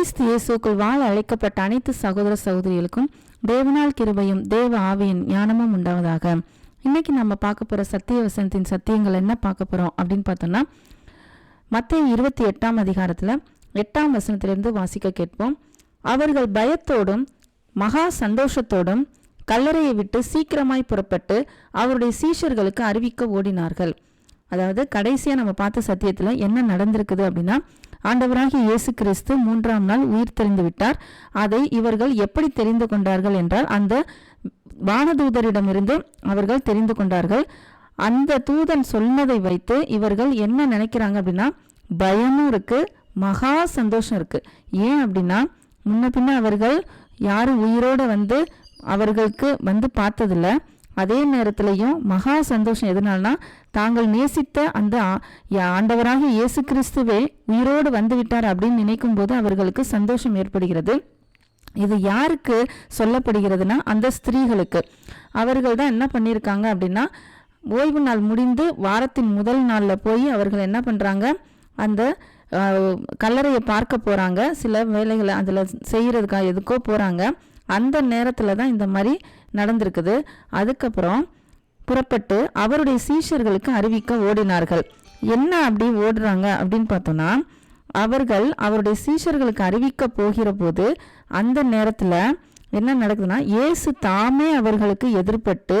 கிறிஸ்து இயேசுக்குள் வாழ அழைக்கப்பட்ட அனைத்து சகோதர சகோதரிகளுக்கும் தேவனால் கிருபையும் தேவ ஆவியின் ஞானமும் உண்டாவதாக. இன்னைக்கு நம்ம பார்க்க போற சத்திய வசனத்தின் சத்தியங்கள் என்ன பார்க்க போறோம் அப்படின்னு பார்த்தோம்னா மத்திய இருபத்தி எட்டாம் அதிகாரத்துல எட்டாம் வசனத்திலிருந்து வாசிக்க கேட்போம். அவர்கள் பயத்தோடும் மகா சந்தோஷத்தோடும் கல்லறையை விட்டு சீக்கிரமாய் புறப்பட்டு அவருடைய சீஷர்களுக்கு அறிவிக்க ஓடினார்கள். அதாவது கடைசியா நம்ம பார்த்த சத்தியத்துல என்ன நடந்திருக்குது அப்படின்னா ஆண்டவராகிய இயேசு கிறிஸ்து மூன்றாம் நாள் உயிர் தெரிந்து விட்டார். அதை இவர்கள் எப்படி தெரிந்து கொண்டார்கள் என்றால் அந்த வானதூதரிடமிருந்து அவர்கள் தெரிந்து கொண்டார்கள். அந்த தூதன் சொன்னதை வைத்து இவர்கள் என்ன நினைக்கிறாங்க அப்படின்னா பயமும் இருக்கு மகா சந்தோஷம் இருக்கு. ஏன் அப்படின்னா முன்ன பின்ன அவர்கள் யாரும் உயிரோட வந்து அவர்களுக்கு வந்து பார்த்ததில்ல. அதே நேரத்திலையும் மகா சந்தோஷம் எதனால்னா தாங்கள் நேசித்த அந்த ஆண்டவராக யா- இயேசு கிறிஸ்துவே உயிரோடு வந்து விட்டார் அப்படின்னு நினைக்கும் போது அவர்களுக்கு சந்தோஷம் ஏற்படுகிறது. இது யாருக்கு சொல்லப்படுகிறதுனா அந்த ஸ்திரீகளுக்கு. அவர்கள் தான் என்ன பண்ணியிருக்காங்க அப்படின்னா ஓய்வு நாள் முடிந்து வாரத்தின் முதல் நாளில் போய் அவர்கள் என்ன பண்ணுறாங்க அந்த கல்லறையை பார்க்க போகிறாங்க சில வேலைகளை அதில் செய்கிறதுக்காக எதுக்கோ போகிறாங்க அந்த நேரத்தில் தான் இந்த மாதிரி நடந்திருக்குது. அதுக்கப்புறம் புறப்பட்டு அவருடைய சீஷர்களுக்கு அறிவிக்க ஓடினார்கள். என்ன அப்படி ஓடுறாங்க அப்படின்னு பார்த்தோம்னா அவர்கள் அவருடைய சீஷர்களுக்கு அறிவிக்க போகிற போது அந்த நேரத்தில் என்ன நடக்குதுன்னா இயேசு தாமே அவர்களுக்கு எதிர்ப்பட்டு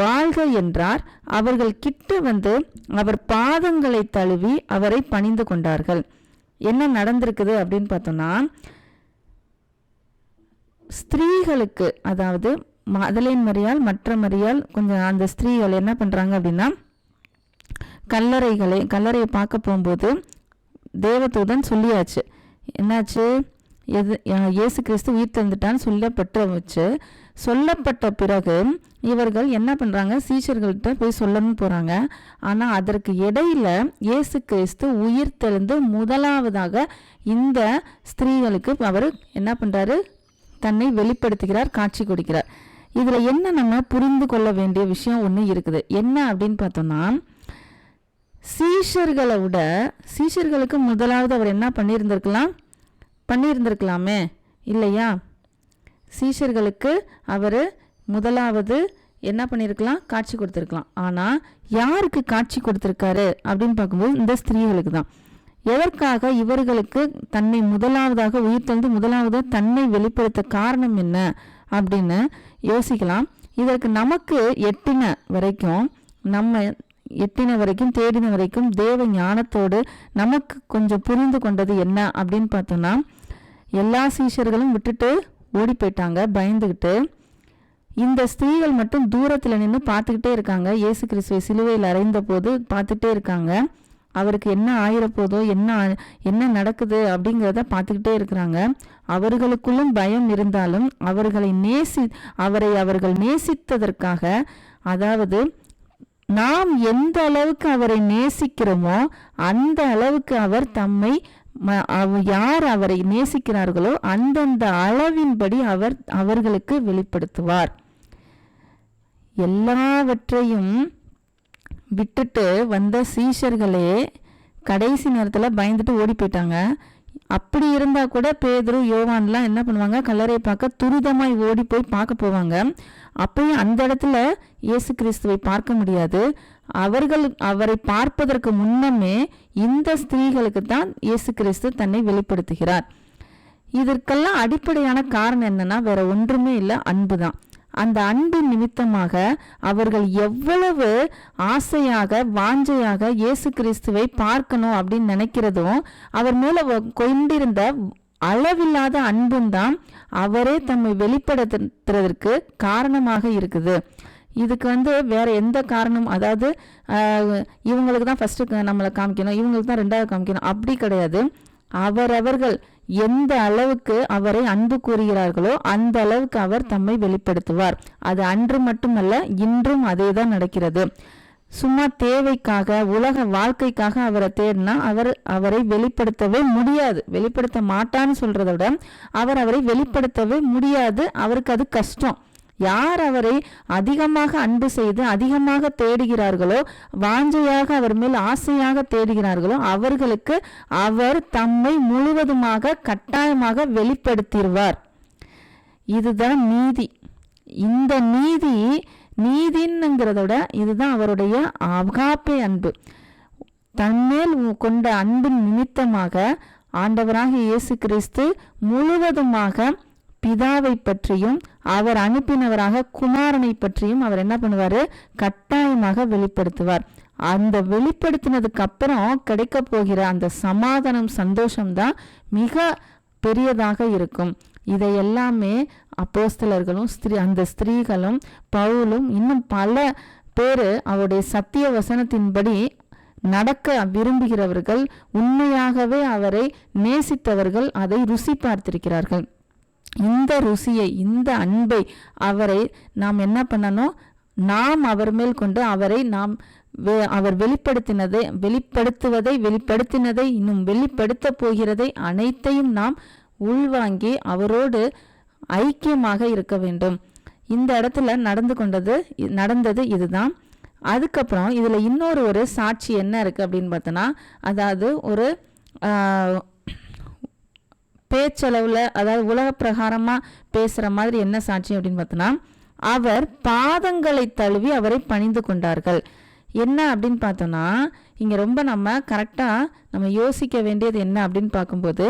வாழ்க என்றார். அவர்கள் கிட்ட வந்து அவர் பாதங்களை தழுவி அவரை பணிந்து கொண்டார்கள். என்ன நடந்திருக்குது அப்படின்னு பார்த்தோம்னா ஸ்திரீகளுக்கு அதாவது மதலின் மரியால் மற்ற மரியாள் கொஞ்சம் அந்த ஸ்திரீகள் என்ன பண்ணுறாங்க அப்படின்னா கல்லறைகளை கல்லறையை பார்க்க போகும்போது தேவதூதன் சொல்லியாச்சு. என்னாச்சு? எது இயேசு கிறிஸ்து உயிர் தந்துட்டான்னு சொல்லப்பட்டு வச்சு சொல்லப்பட்ட பிறகு இவர்கள் என்ன பண்ணுறாங்க சீஷர்கள்ட்ட போய் சொல்லணும்னு போகிறாங்க ஆனால் அதற்கு இடையில இயேசு கிறிஸ்து உயிர் தெழுந்து முதலாவதாக இந்த ஸ்திரீகளுக்கு அவர் என்ன பண்ணுறாரு தன்னை வெளிப்படுத்துகிறார் காட்சி கொடுக்கிறார். இதில் என்ன நம்ம புரிந்து கொள்ள வேண்டிய விஷயம் ஒன்று இருக்குது. என்ன அப்படின்னு பார்த்தோம்னா சீஷர்களை விட சீஷர்களுக்கு முதலாவது அவர் என்ன பண்ணியிருந்திருக்கலாம்? பண்ணியிருந்திருக்கலாமே இல்லையா? சீஷர்களுக்கு அவர் முதலாவது என்ன பண்ணியிருக்கலாம்? காட்சி கொடுத்துருக்கலாம். ஆனால் யாருக்கு காட்சி கொடுத்துருக்காரு அப்படின்னு பார்க்கும்போது இந்த ஸ்திரீகளுக்கு தான். எதற்காக இவர்களுக்கு தன்னை முதலாவதாக உயிர் தந்து முதலாவது தன்னை வெளிப்படுத்த காரணம் என்ன அப்படின்னு யோசிக்கலாம். இதற்கு நமக்கு எட்டின வரைக்கும் நம்ம எட்டின வரைக்கும் தேடின வரைக்கும் தேவ ஞானத்தோடு நமக்கு கொஞ்சம் புரிந்து கொண்டது என்ன அப்படின்னு பார்த்தோம்னா எல்லா சீஷர்களும் விட்டுட்டு ஓடி போயிட்டாங்க பயந்துக்கிட்டு இந்த ஸ்திரீகள் மட்டும் தூரத்தில் நின்று பார்த்துக்கிட்டே இருக்காங்க. இயேசு கிறிஸ்துவை சிலுவையில் அறைந்த போது பார்த்துட்டே இருக்காங்க. அவருக்கு என்ன ஆயிரப்போதோ என்ன என்ன நடக்குது அப்படிங்கிறத பார்த்துக்கிட்டே இருக்கிறாங்க. அவர்களுக்குள்ளும் பயம் இருந்தாலும் அவர்களை நேசி அவரை அவர்கள் நேசித்ததற்காக அதாவது நாம் எந்த அளவுக்கு அவரை நேசிக்கிறோமோ அந்த அளவுக்கு அவர் தம்மை ம- அவ- யார் அவரை நேசிக்கிறார்களோ அந்தந்த அளவின்படி அவர் அவர்களுக்கு வெளிப்படுத்துவார். எல்லாவற்றையும் விட்டுட்டு வந்த சீஷர்களே கடைசி நேரத்தில் பயந்துட்டு ஓடி போயிட்டாங்க. அப்படி இருந்தால் கூட பேதுரு யோவான்லாம் என்ன பண்ணுவாங்க? கல்லறையை பார்க்க துரிதமாய் ஓடி போய் பார்க்க போவாங்க. அப்பயும் அந்த இடத்துல இயேசு கிறிஸ்துவை பார்க்க முடியாது. அவர்கள் அவரை பார்ப்பதற்கு முன்னமே இந்த ஸ்திரீகளுக்கு தான் இயேசு கிறிஸ்து தன்னை வெளிப்படுத்துகிறார். இதற்கெல்லாம் அடிப்படையான காரணம் என்னன்னா வேற ஒன்றுமே இல்லை அன்பு தான் அந்த அன்பின் நிமித்தமாக அவர்கள் எவ்வளவு ஆசையாக வாஞ்சையாக இயேசு கிறிஸ்துவை பார்க்கணும் அப்படின்னு நினைக்கிறதும் அவர் மேலே கொண்டிருந்த அளவில்லாத அன்பும் தான் அவரே தம்மை வெளிப்படுத்துறதற்கு காரணமாக இருக்குது. இதுக்கு வந்து வேற எந்த காரணம் அதாவது இவங்களுக்கு தான் ஃபஸ்ட்டு நம்மளை காமிக்கணும் இவங்களுக்கு தான் ரெண்டாவது காமிக்கணும் அப்படி கிடையாது. அவரவர்கள் எந்த அளவுக்கு அவரை அன்பு கூறுகிறார்களோ அந்த அளவுக்கு அவர் தம்மை வெளிப்படுத்துவார். அது அன்று மட்டுமல்ல இன்றும் அதே தான் நடக்கிறது. சும்மா தேவைக்காக உலக வாழ்க்கைக்காக அவரை தேடினா அவர் அவரை வெளிப்படுத்தவே முடியாது. வெளிப்படுத்த மாட்டான்னு சொல்றதை விட அவர் அவரை வெளிப்படுத்தவே முடியாது. அவருக்கு அது கஷ்டம். யார் அவரை அதிகமாக அன்பு செய்து அதிகமாக தேடுகிறார்களோ வாஞ்சையாக அவர் மேல் ஆசையாக தேடுகிறார்களோ அவர்களுக்கு அவர் தம்மை முழுவதுமாக கட்டாயமாக வெளிப்படுத்திடுவார். இதுதான் நீதி. இந்த நீதி நீதின்னுங்கிறதோட விட இதுதான் அவருடைய அகாப்பே அன்பு. தன்மேல் கொண்ட அன்பின் நிமித்தமாக ஆண்டவராக இயேசு கிறிஸ்து முழுவதுமாக பிதாவை பற்றியும் அவர் அனுப்பினவராக குமாரனை பற்றியும் அவர் என்ன பண்ணுவார்? கட்டாயமாக வெளிப்படுத்துவார். அந்த வெளிப்படுத்தினதுக்கு அப்புறம் கிடைக்க போகிற அந்த சமாதானம் சந்தோஷம்தான் மிக பெரியதாக இருக்கும். இதை எல்லாமே அப்போஸ்தலர்களும் ஸ்திரீ அந்த ஸ்திரீகளும் பவுலும் இன்னும் பல பேர் அவருடைய சத்திய வசனத்தின்படி நடக்க விரும்புகிறவர்கள் உண்மையாகவே அவரை நேசித்தவர்கள் அதை ருசி பார்த்திருக்கிறார்கள். இந்த ருசியை இந்த அன்பை அவரை நாம் என்ன பண்ணணும்? நாம் அவர் மேல் கொண்டு அவரை நாம் அவர் வெளிப்படுத்தினதை வெளிப்படுத்துவதை வெளிப்படுத்தினதை இன்னும் வெளிப்படுத்த போகிறதை அனைத்தையும் நாம் உள்வாங்கி அவரோடு ஐக்கியமாக இருக்க வேண்டும். இந்த இடத்துல நடந்து கொண்டது நடந்தது இதுதான். அதுக்கப்புறம் இதில் இன்னொரு ஒரு சாட்சி என்ன இருக்குது அப்படின்னு பார்த்தோன்னா அதாவது ஒரு பேச்சளவில் அதாவது உலக பிரகாரமாக பேசுகிற மாதிரி என்ன சாட்சி அப்படின்னு பார்த்தோன்னா அவர் பாதங்களை தழுவி அவரை பணிந்து கொண்டார்கள். என்ன அப்படின்னு பார்த்தோன்னா இங்கே ரொம்ப நம்ம கரெக்டாக நம்ம யோசிக்க வேண்டியது என்ன அப்படின்னு பார்க்கும்போது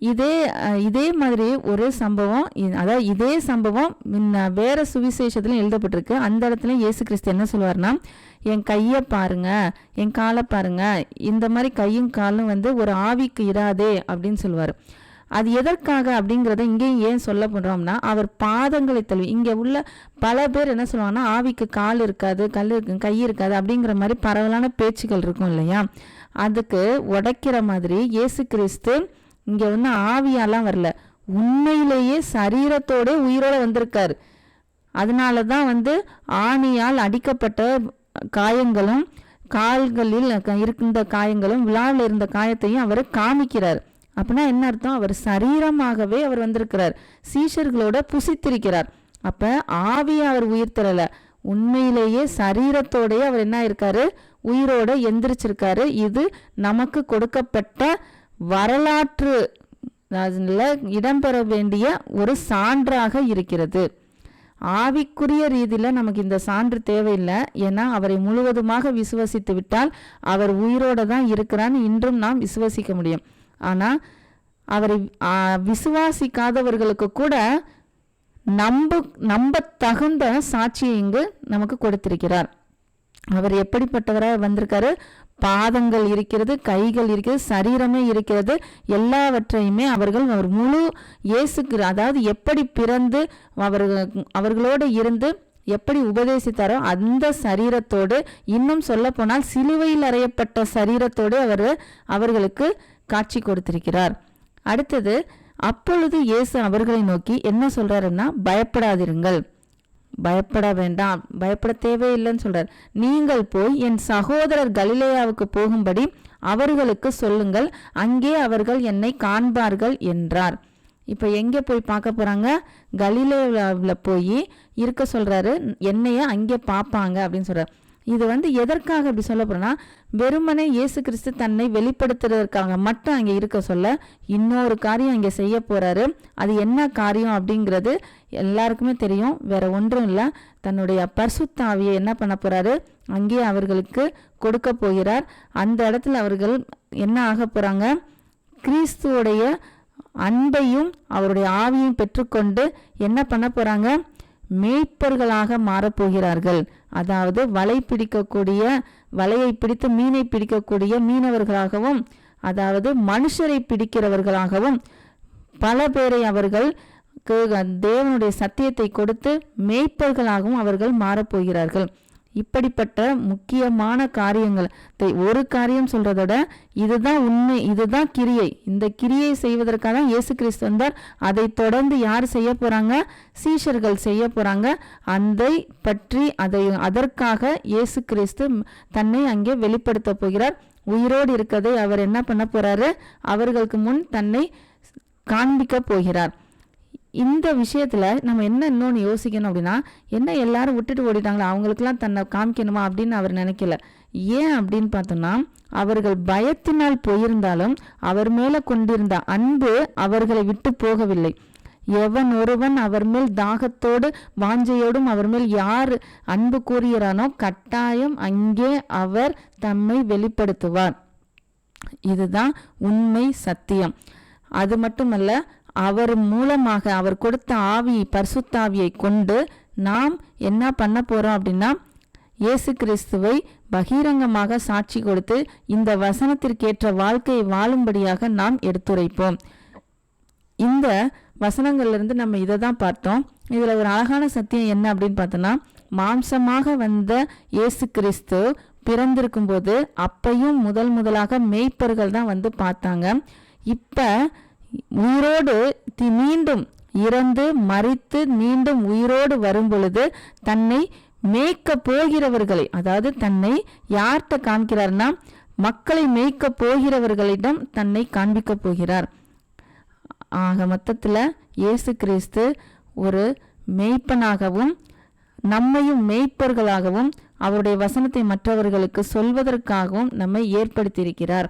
இதே இதே மாதிரி ஒரு சம்பவம் அதாவது இதே சம்பவம் வேற சுவிசேஷத்துலையும் எழுதப்பட்டிருக்கு. அந்த இடத்துல இயேசு கிறிஸ்து என்ன சொல்லுவார்னா என் கையை பாருங்க என் காலை பாருங்க இந்த மாதிரி கையும் காலும் வந்து ஒரு ஆவிக்கு இராதே அப்படின்னு சொல்லுவார். அது எதற்காக அப்படிங்கிறத இங்கேயும் ஏன் சொல்ல போகிறோம்னா அவர் பாதங்களை தழுவி இங்கே உள்ள பல பேர் என்ன சொல்லுவாங்கன்னா ஆவிக்கு கால் இருக்காது கல் இருக்கு கை இருக்காது அப்படிங்கிற மாதிரி பரவலான பேச்சுகள் இருக்கும் இல்லையா? அதுக்கு உடைக்கிற மாதிரி இயேசு கிறிஸ்து இங்கே வந்து ஆவியாலாம் வரல. உண்மையிலேயே சரீரத்தோட உயிரோட வந்திருக்காரு. அதனால தான் வந்து ஆணியால் அடிக்கப்பட்ட காயங்களும் கால்களில் இருக்கின்ற காயங்களும் விழாவில் இருந்த காயத்தையும் அவர் காமிக்கிறார். அப்படின்னா என்ன அர்த்தம்? அவர் சரீரமாகவே அவர் வந்திருக்கிறார். சீஷர்களோட புசித்திருக்கிறார். அப்போ ஆவியை அவர் உயிர் தரலை. உண்மையிலேயே சரீரத்தோடய அவர் என்ன இருக்காரு உயிரோட எந்திரிச்சிருக்காரு. இது நமக்கு கொடுக்கப்பட்ட வரலாற்று இடம்பெற வேண்டிய ஒரு சான்றாக இருக்கிறது. ஆவிக்குரிய ரீதியில் நமக்கு இந்த சான்று தேவையில்லை. ஏன்னா அவரை முழுவதுமாக விசுவசித்து விட்டால் அவர் உயிரோடு தான் இருக்கிறான்னு இன்றும் நாம் விசுவசிக்க முடியும். ஆனால் அவரை விசுவாசிக்காதவர்களுக்கு கூட நம்ப நம்ப தகுந்த சாட்சியை இங்கு நமக்கு கொடுத்திருக்கிறார். அவர் எப்படிப்பட்டவராக வந்திருக்காரு? பாதங்கள் இருக்கிறது கைகள் இருக்கிறது சரீரமே இருக்கிறது. எல்லாவற்றையுமே அவர்கள் அவர் முழு இயேசுக்கு அதாவது எப்படி பிறந்து அவர்கள் அவர்களோடு இருந்து எப்படி உபதேசித்தாரோ அந்த சரீரத்தோடு இன்னும் சொல்ல போனால் சிலுவையில் அறையப்பட்ட சரீரத்தோடு அவர் அவர்களுக்கு காட்சி கொடுத்திருக்கிறார். அடுத்தது அப்பொழுது இயேசு அவர்களை நோக்கி என்ன சொல்றாருன்னா பயப்படாதிருங்கள். பயப்பட வேண்டாம். பயப்பட தேவையில்லைன்னு சொல்றார். நீங்கள் போய் என் சகோதரர் கலிலேயாவுக்கு போகும்படி அவர்களுக்கு சொல்லுங்கள். அங்கே அவர்கள் என்னை காண்பார்கள் என்றார். இப்போ எங்கே போய் பார்க்க போகிறாங்க கலிலேயாவில் போய் இருக்க சொல்கிறாரு என்னைய அங்கே பார்ப்பாங்க அப்படின்னு சொல்கிறார் இது வந்து எதற்காக அப்படி சொல்ல போகிறோன்னா வெறுமனே இயேசு கிறிஸ்து தன்னை வெளிப்படுத்துறதற்காக மட்டும் அங்கே இருக்க சொல்ல இன்னொரு காரியம் அங்கே செய்ய போகிறாரு அது என்ன காரியம் அப்படிங்கிறது எல்லாருக்குமே தெரியும். வேற ஒன்றும் இல்லை. தன்னுடைய பர்சுத்தாவியை என்ன பண்ண போகிறாரு அங்கே அவர்களுக்கு கொடுக்க போகிறார். அந்த இடத்துல அவர்கள் என்ன ஆக போகிறாங்க கிறிஸ்துவோடைய அன்பையும் அவருடைய ஆவியையும் பெற்றுக்கொண்டு என்ன பண்ண போகிறாங்க மேய்ப்பர்களாக மாறப்போகிறார்கள். அதாவது வலை பிடிக்கக்கூடிய வலையை பிடித்து மீனை பிடிக்கக்கூடிய மீனவர்களாகவும் அதாவது மனுஷரை பிடிக்கிறவர்களாகவும் பல பேரை அவர்கள் தேவனுடைய சத்தியத்தை கொடுத்து மேய்ப்பர்களாகவும் அவர்கள் மாறப்போகிறார்கள். இப்படிப்பட்ட முக்கியமான காரியங்கள். ஒரு காரியம் சொல்றதோட இதுதான் உண்மை இதுதான் கிரியை. இந்த கிரியை செய்வதற்காக தான் இயேசு கிறிஸ்து வந்தார். அதை தொடர்ந்து யார் செய்ய போறாங்க? சீஷர்கள் செய்ய போறாங்க. அதை பற்றி அதை அதற்காக இயேசு கிறிஸ்து தன்னை அங்கே வெளிப்படுத்த போகிறார். உயிரோடு இருக்கதை அவர் என்ன பண்ண போறாரு? அவர்களுக்கு முன் தன்னை காண்பிக்க போகிறார். இந்த விஷயத்தில் நம்ம என்ன இன்னொன்று யோசிக்கணும் அப்படின்னா என்ன எல்லாரும் விட்டுட்டு ஓடிட்டாங்களா? அவங்களுக்குலாம் தன்னை காமிக்கணுமா அப்படின்னு அவர் நினைக்கல. ஏன் அப்படின்னு பார்த்தோம்னா அவர்கள் பயத்தினால் போயிருந்தாலும் அவர் மேலே கொண்டிருந்த அன்பு அவர்களை விட்டு போகவில்லை. எவன் ஒருவன் அவர் மேல் தாகத்தோடு வாஞ்சையோடும் அவர் மேல் யார் அன்பு கூறுகிறானோ கட்டாயம் அங்கே அவர் தம்மை வெளிப்படுத்துவார். இதுதான் உண்மை சத்தியம். அது மட்டுமல்ல அவர் மூலமாக அவர் கொடுத்த ஆவி பரிசுத்தாவியை கொண்டு நாம் என்ன பண்ண போறோம் அப்படின்னா இயேசு கிறிஸ்துவை பகிரங்கமாக சாட்சி கொடுத்து இந்த வசனத்திற்கேற்ற வாழ்க்கையை வாழும்படியாக நாம் எடுத்துரைப்போம். இந்த வசனங்கள்ல இருந்து நம்ம இதை தான் பார்த்தோம். இதில் ஒரு அழகான சத்தியம் என்ன அப்படின்னு பார்த்தோன்னா மாம்சமாக வந்த இயேசு கிறிஸ்து பிறந்திருக்கும் போது அப்பையும் முதல் முதலாக மேய்ப்பர்கள் தான் வந்து பார்த்தாங்க. இப்போ உயிரோடு தி- மீண்டும் இறந்து மறித்து மீண்டும் உயிரோடு வரும் பொழுது தன்னை மேய்க்க போகிறவர்களை அதாவது தன்னை யார்கிட்ட காண்கிறார்னா மக்களை மேய்க்க போகிறவர்களிடம் தன்னை காண்பிக்க போகிறார். ஆக மொத்தத்தில் இயேசு கிறிஸ்து ஒரு மெய்ப்பனாகவும் நம்மையும் மெய்ப்பர்களாகவும் அவருடைய வசனத்தை மற்றவர்களுக்கு சொல்வதற்காகவும் நம்மை ஏற்படுத்தியிருக்கிறார்.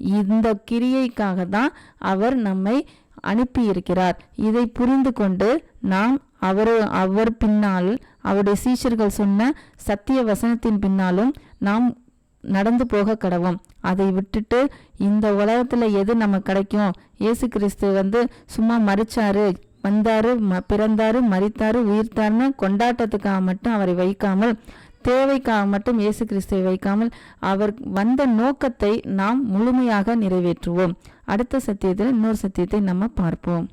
இந்த கிரியைக்காக தான் அவர் நம்மை அனுப்பியிருக்கிறார். இதை புரிந்து கொண்டு நாம் அவர் அவர் பின்னால் அவருடைய சீஷர்கள் சொன்ன சத்திய வசனத்தின் பின்னாலும் நாம் நடந்து போக கடவும். அதை விட்டுட்டு இந்த உலகத்தில் எது நமக்கு கிடைக்கும்? இயேசு கிறிஸ்து வந்து சும்மா மறிச்சாரு வந்தாரு ம- பிறந்தாரு மறித்தாரு உயிர்த்தாருன்னு கொண்டாட்டத்துக்காக மட்டும் அவரை வைக்காமல் தேவைக்காக மட்டும் இயேசு கிறிஸ்துவை வைக்காமல் அவர் வந்த நோக்கத்தை நாம் முழுமையாக நிறைவேற்றுவோம். அடுத்த சத்தியத்தில் இன்னொரு சத்தியத்தை நம்ம பார்ப்போம்.